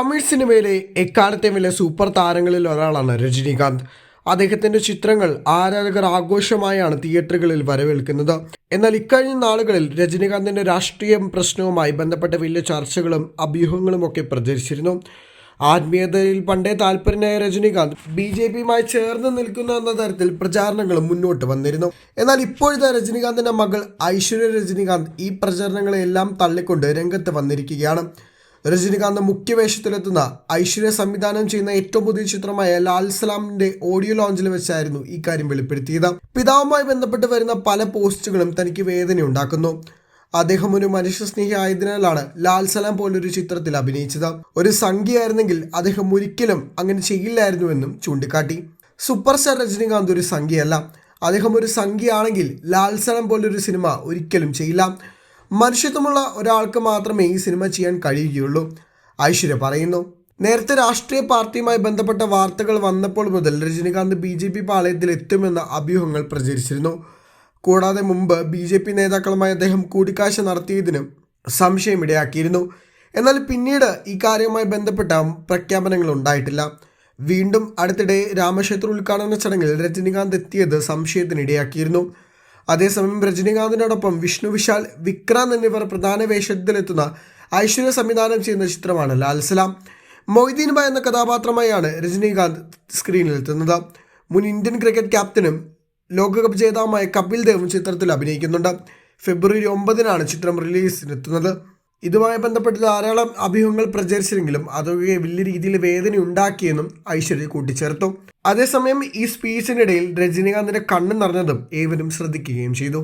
തമിഴ് സിനിമയിലെ എക്കാലത്തെ വലിയ സൂപ്പർ താരങ്ങളിൽ ഒരാളാണ് രജനീകാന്ത്. അദ്ദേഹത്തിന്റെ ചിത്രങ്ങൾ ആരാധകർ ആഘോഷമായാണ് തിയേറ്ററുകളിൽ വരവേൽക്കുന്നത്. എന്നാൽ ഇക്കഴിഞ്ഞ നാളുകളിൽ രജനീകാന്തിന്റെ രാഷ്ട്രീയ പ്രശ്നവുമായി ബന്ധപ്പെട്ട വലിയ ചർച്ചകളും അഭ്യൂഹങ്ങളും ഒക്കെ പ്രചരിച്ചിരുന്നു. ആത്മീയതയിൽ പണ്ടേ താല്പര്യനായ രജനീകാന്ത് ബി ജെ പിയുമായി ചേർന്ന് നിൽക്കുന്നു എന്ന തരത്തിൽ പ്രചാരണങ്ങളും മുന്നോട്ട് വന്നിരുന്നു. എന്നാൽ ഇപ്പോഴത്തെ രജനീകാന്തിന്റെ മകൾ ഐശ്വര്യ രജനീകാന്ത് ഈ പ്രചരണങ്ങളെല്ലാം തള്ളിക്കൊണ്ട് രംഗത്ത് വന്നിരിക്കുകയാണ്. രജനീകാന്ത് മുഖ്യവേഷത്തിലെത്തുന്ന ഐശ്വര്യ സംവിധാനം ചെയ്യുന്ന ഏറ്റവും പുതിയ ചിത്രമായ ലാൽ സലാമിന്റെ ഓഡിയോ ലോഞ്ചിൽ വെച്ചായിരുന്നു ഈ കാര്യം വെളിപ്പെടുത്തിയത്. പിതാവുമായി ബന്ധപ്പെട്ട് വരുന്ന പല പോസ്റ്റുകളും തനിക്ക് വേദന ഉണ്ടാക്കുന്നു അദ്ദേഹം ഒരു മനുഷ്യസ്നേഹി ആയതിനാലാണ് ലാൽ സലാം പോലൊരു ചിത്രത്തിൽ അഭിനയിച്ചത്. ഒരു സംഖ്യയായിരുന്നെങ്കിൽ അദ്ദേഹം ഒരിക്കലും അങ്ങനെ ചെയ്യില്ലായിരുന്നുവെന്നും ചൂണ്ടിക്കാട്ടി. സൂപ്പർ സ്റ്റാർ രജനീകാന്ത് ഒരു സംഖ്യയല്ല. അദ്ദേഹം ഒരു സംഖ്യയാണെങ്കിൽ ലാൽ സലാം പോലൊരു സിനിമ ഒരിക്കലും ചെയ്യില്ല. മനുഷ്യത്വമുള്ള ഒരാൾക്ക് മാത്രമേ ഈ സിനിമ ചെയ്യാൻ കഴിയുകയുള്ളൂ. ഐശ്വര്യ പറയുന്നു. നേരത്തെ രാഷ്ട്രീയ പാർട്ടിയുമായി ബന്ധപ്പെട്ട വാർത്തകൾ വന്നപ്പോൾ മുതൽ രജനീകാന്ത് ബി ജെ പി പാളയത്തിൽ എത്തുമെന്ന അഭ്യൂഹങ്ങൾ പ്രചരിച്ചിരുന്നു. കൂടാതെ മുമ്പ് ബി ജെ പി നേതാക്കളുമായി അദ്ദേഹം കൂടിക്കാഴ്ച നടത്തിയതിനും സംശയമിടയാക്കിയിരുന്നു. എന്നാൽ പിന്നീട് ഈ കാര്യവുമായി ബന്ധപ്പെട്ട പ്രഖ്യാപനങ്ങൾ ഉണ്ടായിട്ടില്ല. വീണ്ടും അടുത്തിടെ രാമക്ഷേത്ര ഉദ്ഘാടന ചടങ്ങിൽ രജനീകാന്ത് എത്തിയത് സംശയത്തിനിടയാക്കിയിരുന്നു. അതേസമയം രജനീകാന്തിനോടൊപ്പം വിഷ്ണു വിശാൽ വിക്രാന്ത് എന്നിവർ പ്രധാന വേഷത്തിലെത്തുന്ന ഐശ്വര്യ സംവിധാനം ചെയ്യുന്ന ചിത്രമാണ് ലാൽസലാം മൊയ്തീൻ ബ എന്ന കഥാപാത്രമായാണ് രജനീകാന്ത് സ്ക്രീനിലെത്തുന്നത്. മുൻ ഇന്ത്യൻ ക്രിക്കറ്റ് ക്യാപ്റ്റനും ലോകകപ്പ് ജേതാവുമായ കപിൽ ദേവും ചിത്രത്തിൽ അഭിനയിക്കുന്നുണ്ട്. ഫെബ്രുവരി ഒമ്പതിനാണ് ചിത്രം റിലീസിനെത്തുന്നത്. ഇതുമായി ബന്ധപ്പെട്ട് ധാരാളം അഭ്യൂഹങ്ങൾ പ്രചരിച്ചെങ്കിലും അതൊക്കെ വലിയ രീതിയിൽ വേദന ഉണ്ടാക്കിയെന്നും ഐശ്വര്യ കൂട്ടിച്ചേർത്തു. അതേസമയം ഈ സ്പീച്ചിനിടയിൽ രജനീകാന്തിന്റെ കണ്ണ് നിറഞ്ഞതും ഏവരും ശ്രദ്ധിക്കുകയും ചെയ്തു.